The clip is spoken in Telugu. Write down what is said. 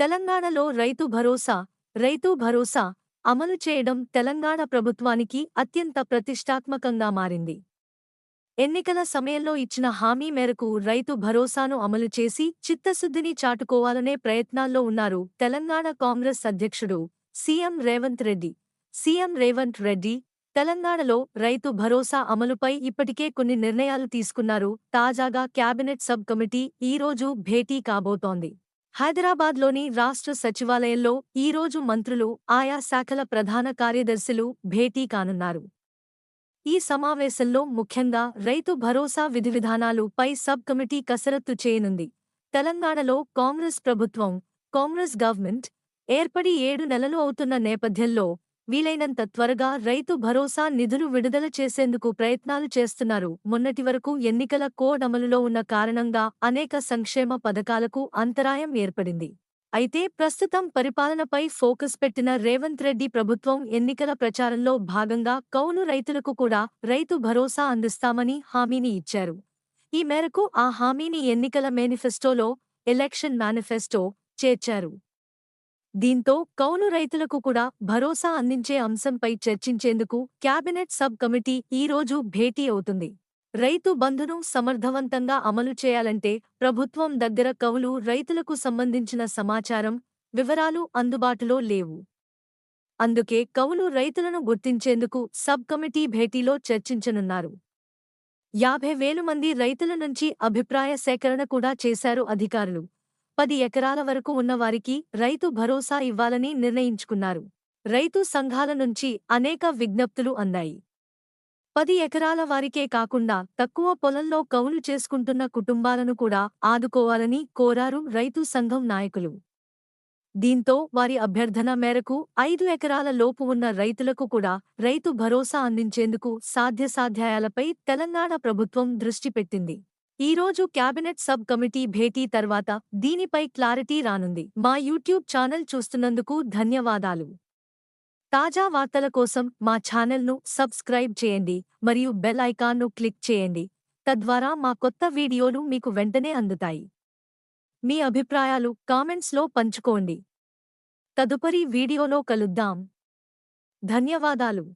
తెలంగాణలో రైతు భరోసా రైతు భరోసా అమలు చేయడం తెలంగాణ ప్రభుత్వానికి అత్యంత ప్రతిష్టాత్మకంగా మారింది. ఎన్నికల సమయంలో ఇచ్చిన హామీ మేరకు రైతు భరోసాను అమలు చేసి చిత్తశుద్ధిని చాటుకోవాలనే ప్రయత్నాల్లో ఉన్నారు తెలంగాణ కాంగ్రెస్ అధ్యక్షుడు సీఎం రేవంత్ రెడ్డి. సీఎం రేవంత్ రెడ్డి తెలంగాణలో రైతు భరోసా అమలుపై ఇప్పటికే కొన్ని నిర్ణయాలు తీసుకున్నారు. తాజాగా క్యాబినెట్ సబ్ కమిటీ ఈరోజు భేటీ కాబోతోంది. హైదరాబాద్లోని రాష్ట్ర సచివాలయంలో ఈరోజు మంత్రులు ఆయా శాఖల ప్రధాన కార్యదర్శులు భేటీ కానున్నారు. ఈ సమావేశంలో ముఖ్యంగా రైతు భరోసా విధివిధానాలు పై సబ్ కమిటీ కసరత్తు చేయనుంది. తెలంగాణలో కాంగ్రెస్ ప్రభుత్వం కాంగ్రెస్ గవర్నమెంట్ ఏర్పడి ఏడు నెలలు అవుతున్న నేపథ్యంలో వీలైనంత త్వరగా రైతు భరోసా నిధులు విడుదల చేసేందుకు ప్రయత్నాలు చేస్తున్నారు. మొన్నటి వరకు ఎన్నికల కోడ్ అమలులో ఉన్న కారణంగా అనేక సంక్షేమ పథకాలకు అంతరాయం ఏర్పడింది. అయితే ప్రస్తుతం పరిపాలనపై ఫోకస్ పెట్టిన రేవంత్ రెడ్డి ప్రభుత్వం ఎన్నికల ప్రచారంలో భాగంగా కౌలు రైతులకు కూడా రైతు భరోసా అందిస్తామని హామీని ఇచ్చారు. ఈ మేరకు ఆ హామీని ఎన్నికల మేనిఫెస్టోలో ఎలక్షన్ మేనిఫెస్టో చేర్చారు. దీంతో కౌలు రైతులకు కూడా భరోసా అందించే అంశంపై చర్చించేందుకు క్యాబినెట్ సబ్ కమిటీ ఈరోజు భేటీ అవుతుంది. రైతు బంధును సమర్థవంతంగా అమలు చేయాలంటే ప్రభుత్వం దగ్గర కవులు రైతులకు సంబంధించిన సమాచారం వివరాలు అందుబాటులో లేవు. అందుకే కవులు రైతులను గుర్తించేందుకు సబ్ కమిటీ భేటీలో చర్చించనున్నారు. యాభై వేలు మంది రైతుల నుంచి అభిప్రాయ సేకరణ కూడా చేశారు అధికారులు. పది ఎకరాల వరకు ఉన్నవారికి రైతు భరోసా ఇవ్వాలని నిర్ణయించుకున్నారు. రైతు సంఘాల నుంచి అనేక విజ్ఞప్తులు అందాయి. పది ఎకరాల వారికే కాకుండా తక్కువ పొలంలో కౌలు చేసుకుంటున్న కుటుంబాలను కూడా ఆదుకోవాలని కోరారు రైతు సంఘం నాయకులు. దీంతో వారి అభ్యర్థన మేరకు ఐదు ఎకరాల లోపు ఉన్న రైతులకు కూడా రైతు భరోసా అందించేందుకు సాధ్యసాధ్యాయాలపై తెలంగాణ ప్రభుత్వం దృష్టి పెట్టింది. ఈరోజు క్యాబినెట్ సబ్ కమిటీ భేటీ తర్వాత దీనిపై క్లారిటీ రానుంది. మా యూట్యూబ్ ఛానల్ చూస్తున్నందుకు ధన్యవాదాలు. తాజా వార్తల కోసం మా ఛానల్ను సబ్స్క్రైబ్ చేయండి మరియు బెల్ ఐకాన్ను క్లిక్ చేయండి. తద్వారా మా కొత్త వీడియోలు మీకు వెంటనే అందుతాయి. మీ అభిప్రాయాలు కామెంట్స్లో పంచుకోండి. తదుపరి వీడియోలో కలుద్దాం. ధన్యవాదాలు.